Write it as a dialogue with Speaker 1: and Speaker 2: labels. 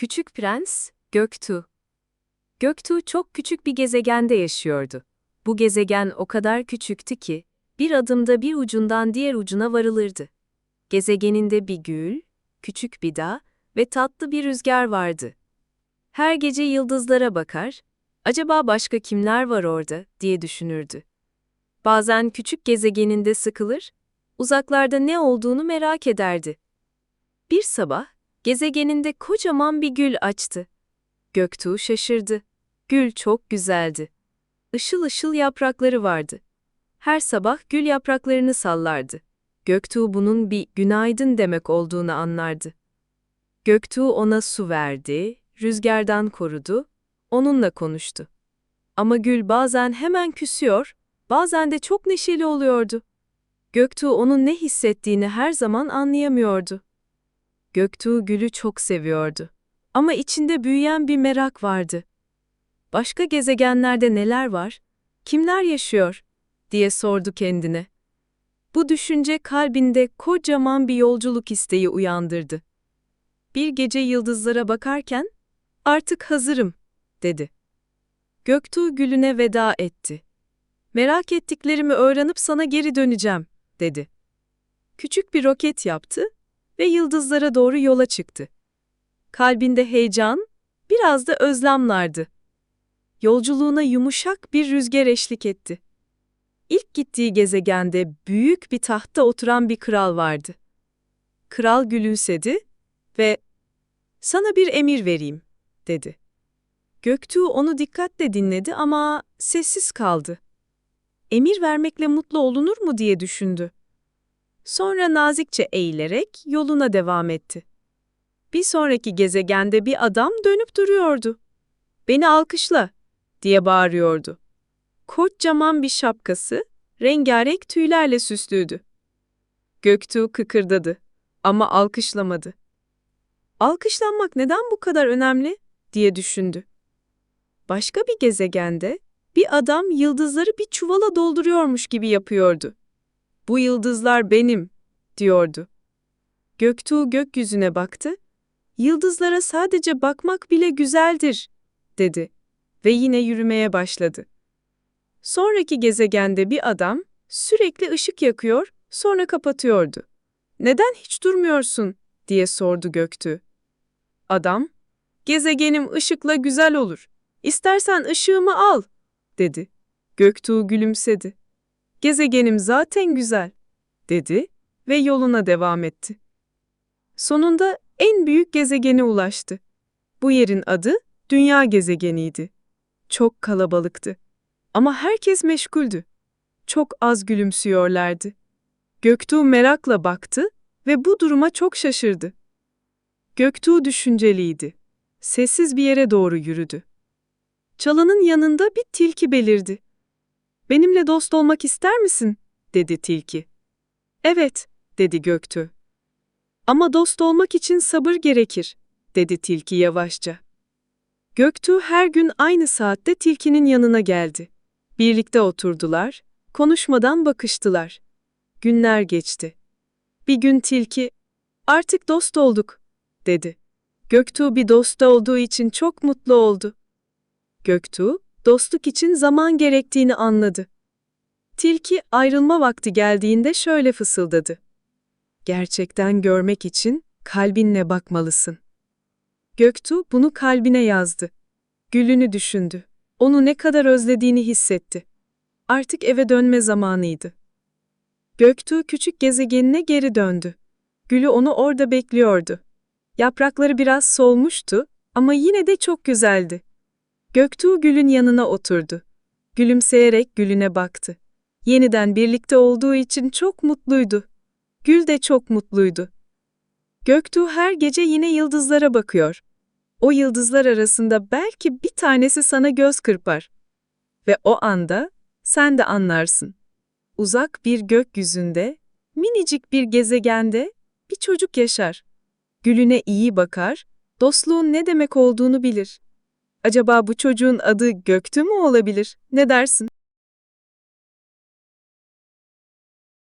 Speaker 1: Küçük Prens, Göktuğ. Göktuğ çok küçük bir gezegende yaşıyordu. Bu gezegen o kadar küçüktü ki, bir adımda bir ucundan diğer ucuna varılırdı. Gezegeninde bir gül, küçük bir dağ ve tatlı bir rüzgar vardı. Her gece yıldızlara bakar, acaba başka kimler var orada diye düşünürdü. Bazen küçük gezegeninde sıkılır, uzaklarda ne olduğunu merak ederdi. Bir sabah, gezegeninde kocaman bir gül açtı. Göktuğ şaşırdı. Gül çok güzeldi. Işıl ışıl yaprakları vardı. Her sabah gül yapraklarını sallardı. Göktuğ bunun bir günaydın demek olduğunu anlardı. Göktuğ ona su verdi, rüzgardan korudu, onunla konuştu. Ama gül bazen hemen küsüyor, bazen de çok neşeli oluyordu. Göktuğ onun ne hissettiğini her zaman anlayamıyordu. Göktuğ gülü çok seviyordu. Ama içinde büyüyen bir merak vardı. Başka gezegenlerde neler var? Kimler yaşıyor? diye sordu kendine. Bu düşünce kalbinde kocaman bir yolculuk isteği uyandırdı. Bir gece yıldızlara bakarken, artık hazırım, dedi. Göktuğ gülüne veda etti. Merak ettiklerimi öğrenip sana geri döneceğim, dedi. Küçük bir roket yaptı ve yıldızlara doğru yola çıktı. Kalbinde heyecan, biraz da özlem vardı. Yolculuğuna yumuşak bir rüzgar eşlik etti. İlk gittiği gezegende büyük bir tahtta oturan bir kral vardı. Kral gülümsedi ve "Sana bir emir vereyim." dedi. Göktuğ onu dikkatle dinledi ama sessiz kaldı. Emir vermekle mutlu olunur mu diye düşündü. Sonra nazikçe eğilerek yoluna devam etti. Bir sonraki gezegende bir adam dönüp duruyordu. Beni alkışla diye bağırıyordu. Kocaman bir şapkası, rengarenk tüylerle süslüydü. Göktuğ kıkırdadı ama alkışlamadı. Alkışlanmak neden bu kadar önemli diye düşündü. Başka bir gezegende bir adam yıldızları bir çuvala dolduruyormuş gibi yapıyordu. Bu yıldızlar benim, diyordu. Göktuğ gökyüzüne baktı. Yıldızlara sadece bakmak bile güzeldir, dedi ve yine yürümeye başladı. Sonraki gezegende bir adam sürekli ışık yakıyor, sonra kapatıyordu. Neden hiç durmuyorsun? diye sordu Göktuğ. Adam, gezegenim ışıkla güzel olur. İstersen ışığımı al, dedi. Göktuğ gülümsedi. Gezegenim zaten güzel, dedi ve yoluna devam etti. Sonunda en büyük gezegene ulaştı. Bu yerin adı Dünya gezegeniydi. Çok kalabalıktı. Ama herkes meşguldü. Çok az gülümsüyorlardı. Göktuğ merakla baktı ve bu duruma çok şaşırdı. Göktuğ düşünceliydi. Sessiz bir yere doğru yürüdü. Çalının yanında bir tilki belirdi. Benimle dost olmak ister misin? dedi tilki. Evet, dedi Göktuğ. Ama dost olmak için sabır gerekir, dedi tilki yavaşça. Göktuğ her gün aynı saatte tilkinin yanına geldi. Birlikte oturdular, konuşmadan bakıştılar. Günler geçti. Bir gün tilki, artık dost olduk, dedi. Göktuğ bir dost olduğu için çok mutlu oldu. Göktuğ, dostluk için zaman gerektiğini anladı. Tilki ayrılma vakti geldiğinde şöyle fısıldadı. Gerçekten görmek için kalbinle bakmalısın. Göktuğ bunu kalbine yazdı. Gülünü düşündü. Onu ne kadar özlediğini hissetti. Artık eve dönme zamanıydı. Göktuğ küçük gezegenine geri döndü. Gülü onu orada bekliyordu. Yaprakları biraz solmuştu ama yine de çok güzeldi. Göktuğ gülün yanına oturdu. Gülümseyerek gülüne baktı. Yeniden birlikte olduğu için çok mutluydu. Gül de çok mutluydu. Göktuğ her gece yine yıldızlara bakıyor. O yıldızlar arasında belki bir tanesi sana göz kırpar. Ve o anda sen de anlarsın. Uzak bir gökyüzünde, minicik bir gezegende bir çocuk yaşar. Gülüne iyi bakar, dostluğun ne demek olduğunu bilir. Acaba bu çocuğun adı Göktü mü olabilir? Ne dersin?